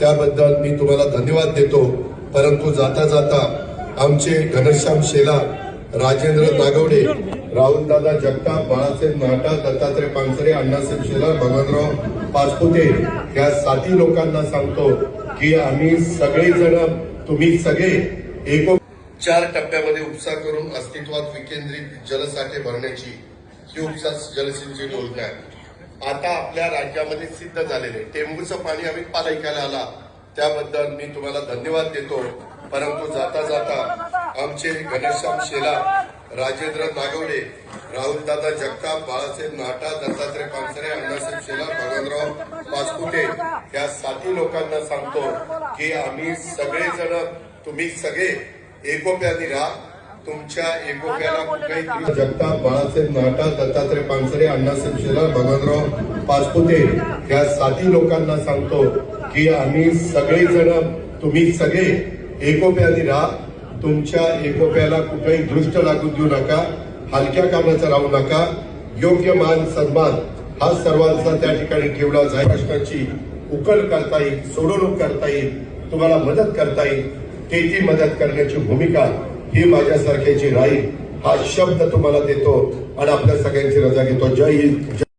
त्याबद्दल मी तुम्हाला धन्यवाद देतो. परंतु जाता जाता आमचे घनश्याम शेला राजेंद्र नागवडे राहुलदादा जगताप बाळासाहेब नाटा दत्तात्रय पानसरे अण्णासाहेब शेला भगवानराव पाचपुते या साती लोकांना सांगतो की आम्ही सगळेजण तुम्ही सगळे एको चार टप्प्यामध्ये उपसा करून अस्तित्वात विकेंद्रित जलसाठे भरण्याची ही उपसा जलसिंचन योजना आहे. आता आपल्या राज्यामध्ये सिद्ध झालेले टेंबूचं पाणी आम्ही पालायकाला आला. त्याबद्दल मी तुम्हाला धन्यवाद देतो. परंतु जाता जाता आमचे घनश्याम शेला राजेंद्र नागवडे राहुलदादा जगताप बाळासाहेब नाटा दत्तात्रय पानसरे अण्णासाहेब शेला भगवानराव पाचपुते या साथी लोकांना सांगतो की आम्ही सगळेजण तुम्ही सगळे एकोप्याने राहा. तुमच्या एकोप्याला कुठेही जगताप बाळासाहेब नाटा दत्तात्रय पानसरे अण्णासाहेब शेलार भगवानराव पाचपुते या साती लोकांना सांगतो की आम्ही सगळेजण तुम्ही सगळे एकोप्याने राहा तुमच्या एकोप्याला कुठेही दृष्ट लागू देऊ नका हलक्या कामाचा राहू नका. योग्य मान सन्मान हा सर्वांचा त्या ठिकाणी ठेवला जाईल. प्रश्नाची उकल करता येईल सोडवणूक करता येईल तुम्हाला मदत करता येईल. ते ती मदत करण्याची भूमिका ही माझ्यासारख्याची राहील हा शब्द तुम्हाला देतो आणि आपल्या सगळ्यांची रजा घेतो. जय हिंद.